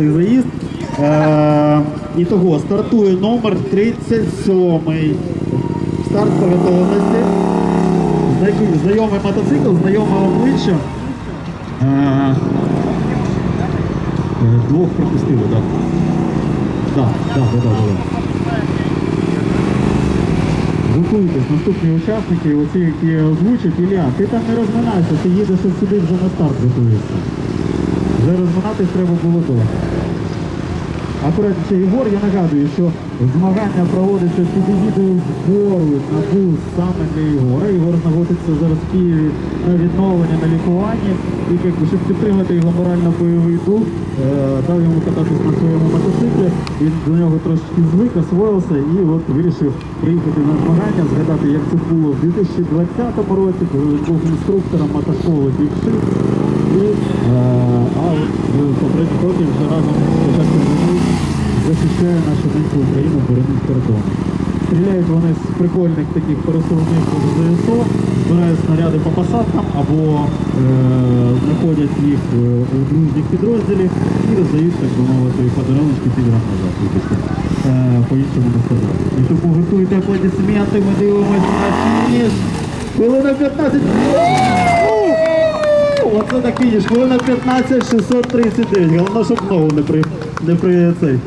цей заїзд. Е, і того стартує номер 37. Старт по. Знайомий мотоцикл, знайоме обличчя. Е, двох пропустили, так. Так, так, так, так. Готуйтесь, наступні учасники, оці, які озвучать, Ілля, ти там не розминайся, ти їдеш сюди вже на старт готуєшся. Вже розминатись треба було то. Акуратніше Ігор, я нагадую, що змагання проводиться під егідою збору на бус саме для Ігора. Ігор знаходиться зараз в Києві на відновленні, на лікуванні. І як би, щоб підтримати його морально-бойовий дух, е, дав йому кататись на своєму мотоциклі. Він до нього трошки звик, освоївся і от вирішив приїхати на змагання, згадати, як це було в 2020 році, коли він був інструктором мотошколи Бікшип. І, е, років вже разом з захищає нашу неньку Україну, боронить кордон. Стріляють вони з прикольних таких пересувних ЗСО, збирають снаряди по посадкам або е, знаходять їх е, у дружніх підрозділів і роздають, так би мовити, подарунки під назад, е, по-іншому не сказати. Тому готуйте аплодисменти, ми дивимося на фініш. Хвилина 15. Оце такий ж, Хвилина 15, 639. Головне, щоб ногу не при, не при цей.